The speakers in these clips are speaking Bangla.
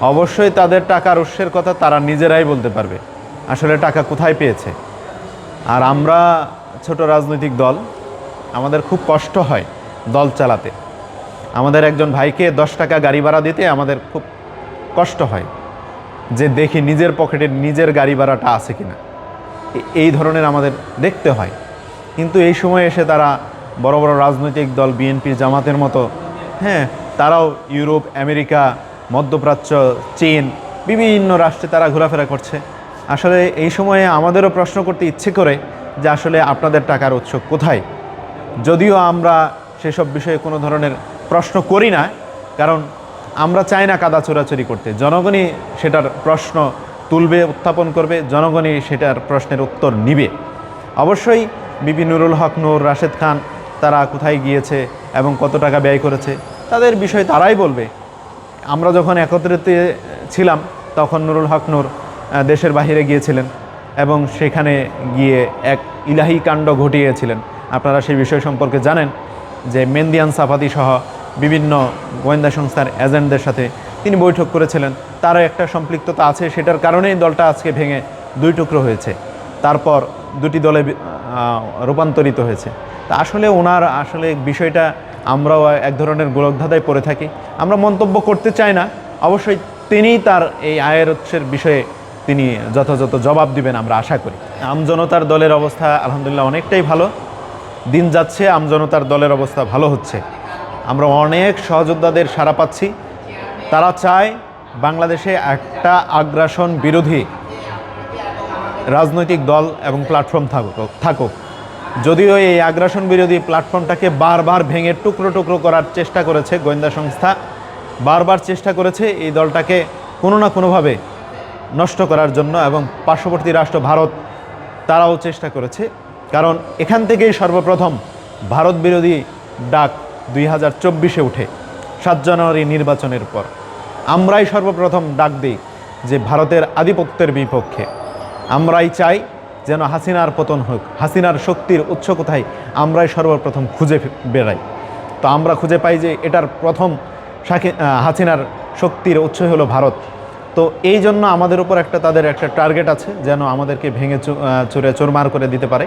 অবশ্যই তাদের টাকার উৎসের কথা তারা নিজেরাই বলতে পারবে। আসলে টাকা কোথায় পেয়েছে? আর আমরা ছোট রাজনৈতিক দল, আমাদের খুব কষ্ট হয় দল চালাতে। আমাদের একজন ভাইকে দশ টাকা গাড়ি ভাড়া দিতে আমাদের খুব কষ্ট হয় যে দেখি নিজের পকেটে নিজের গাড়ি ভাড়াটা আছে কিনা। এ- এই ধরনের আমাদের দেখতে হয়। কিন্তু এই সময় এসে তারা বড় বড় রাজনৈতিক দল, বিএনপি জামাতের মতো হ্যাঁ তারাও ইউরোপ, আমেরিকা মধ্যপ্রাচ্য, চীন, বিভিন্ন রাষ্ট্রে তারা ঘোরাফেরা করছে। আসলে এই সময়ে আমাদেরও প্রশ্ন করতে ইচ্ছে করে যে আসলে আপনাদের টাকার উৎস কোথায়? যদিও আমরা সেসব বিষয়ে কোনো ধরনের প্রশ্ন করি না, কারণ আমরা চাই না কাদা চোরাচুরি করতে। জনগণই সেটার প্রশ্ন তুলবে, উত্থাপন করবে, জনগণই সেটার প্রশ্নের উত্তর নিবে। অবশ্যই বিপি নুরুল হক, নূর রাশেদ খান তারা কোথায় গিয়েছে এবং কত টাকা ব্যয় করেছে, তাদের বিষয় তারাই বলবে। আমরা যখন একত্রিত ছিলাম, তখন নুরুল হক নূর দেশের বাহিরে গিয়েছিলেন এবং সেখানে গিয়ে এক ইলাহি কাণ্ড ঘটিয়েছিলেন। আপনারা সেই বিষয় সম্পর্কে জানেন যে মেন্দিয়ান সাফাতি সহ বিভিন্ন গোয়েন্দা সংস্থার এজেন্টদের সাথে তিনি বৈঠক করেছিলেন। তারও একটা সম্পৃক্ততা আছে, সেটার কারণেই দলটা আজকে ভেঙে দুই টুকরো হয়েছে। তারপর দুটি দলে রূপান্তরিত হয়েছে। তা আসলে ওনার আসলে বিষয়টা আমরাও এক ধরনের গোলকধাঁধায় পড়ে থাকি। আমরা মন্তব্য করতে চাই না। অবশ্যই তিনিই তার এই আয়ের উৎসের বিষয়ে তিনি যথাযথ জবাব দিবেন আমরা আশা করি। আমজনতার দলের অবস্থা আলহামদুলিল্লাহ অনেকটাই ভালো। দিন যাচ্ছে আমজনতার দলের অবস্থা ভালো হচ্ছে। আমরা অনেক সহযোদ্ধাদের সাড়া পাচ্ছি। তারা চায় বাংলাদেশে একটা আগ্রাসন বিরোধী রাজনৈতিক দল এবং প্ল্যাটফর্ম থাকুক থাকুক। যদিও এই আগ্রাসন বিরোধী প্ল্যাটফর্মটাকে বারবার ভেঙে টুকরো টুকরো করার চেষ্টা করেছে গোয়েন্দা সংস্থা, বারবার চেষ্টা করেছে এই দলটাকে কোনো না কোনোভাবে নষ্ট করার জন্য এবং পার্শ্ববর্তী রাষ্ট্র ভারত তারাও চেষ্টা করেছে। কারণ এখান থেকেই সর্বপ্রথম ভারত বিরোধী ডাক দুই হাজার চব্বিশে উঠে সাত জানুয়ারি নির্বাচনের পর। আমরাই সর্বপ্রথম ডাক দিই যে ভারতের আধিপত্যের বিপক্ষে। আমরাই চাই যেন হাসিনার পতন হোক, হাসিনার শক্তির উৎস কোথায়, আমরাই সর্বপ্রথম খুঁজে বেড়াই। তো আমরা খুঁজে পাই যে এটার প্রথম শাকি- হাসিনার শক্তির উৎস হলো ভারত। তো এই জন্য আমাদের উপর একটা তাদের একটা টার্গেট আছে, যেন আমাদেরকে ভেঙে চুরে চোরমার করে দিতে পারে।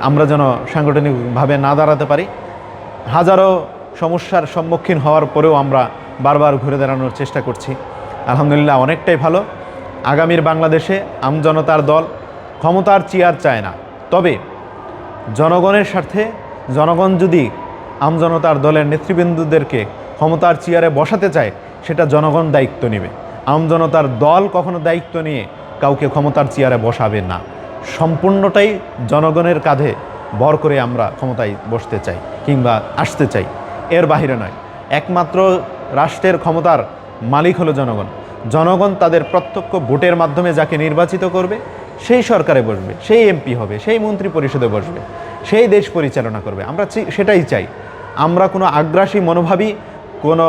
আমরা যেন সাংগঠনিকভাবে না দাঁড়াতে পারি। হাজারো সমস্যার সম্মুখীন হওয়ার পরেও আমরা বারবার ঘুরে দাঁড়ানোর চেষ্টা করছি। আলহামদুলিল্লাহ অনেকটাই ভালো। আগামীর বাংলাদেশে আমজনতার দল ক্ষমতার চেয়ার চায় না। তবে জনগণের স্বার্থে জনগণ যদি আমজনতার দলের নেতৃবৃন্দদেরকে ক্ষমতার চেয়ারে বসাতে চায়, সেটা জনগণ দায়িত্ব নেবে। আমজনতার দল কখনো দায়িত্ব নিয়ে কাউকে ক্ষমতার চেয়ারে বসাবে না। সম্পূর্ণটাই জনগণের কাঁধে ভর করে আমরা ক্ষমতায় বসতে চাই কিংবা আসতে চাই। এর বাহিরে নয়, একমাত্র রাষ্ট্রের ক্ষমতার মালিক হলো জনগণ। জনগণ তাদের প্রত্যক্ষ ভোটের মাধ্যমে যাকে নির্বাচিত করবে সেই সরকারে বসবে, সেই এমপি হবে, সেই মন্ত্রী পরিষদে বসবে, সেই দেশ পরিচালনা করবে। আমরা সেটাই চাই। আমরা কোনো আগ্রাসী মনোভাবী, কোনো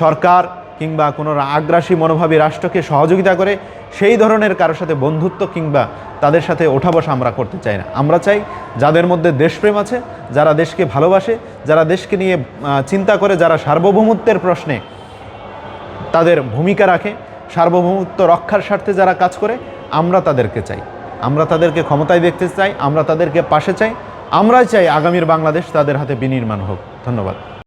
সরকার কিংবা কোনো আগ্রাসী মনোভাবী রাষ্ট্রকে সহযোগিতা করে সেই ধরনের কারোর সাথে বন্ধুত্ব কিংবা তাদের সাথে ওঠা বসা আমরা করতে চাই না। আমরা চাই যাদের মধ্যে দেশপ্রেম আছে, যারা দেশকে ভালোবাসে, যারা দেশকে নিয়ে চিন্তা করে, যারা সার্বভৌমত্বের প্রশ্নে তাদের ভূমিকা রাখে, সার্বভৌমত্ব রক্ষার স্বার্থে যারা কাজ করে আমরা তাদেরকে চাই। আমরা তাদেরকে ক্ষমতায় দেখতে চাই, আমরা তাদেরকে পাশে চাই। আমরাই চাই আগামীর বাংলাদেশ তাদের হাতে বিনির্মাণ হোক। ধন্যবাদ।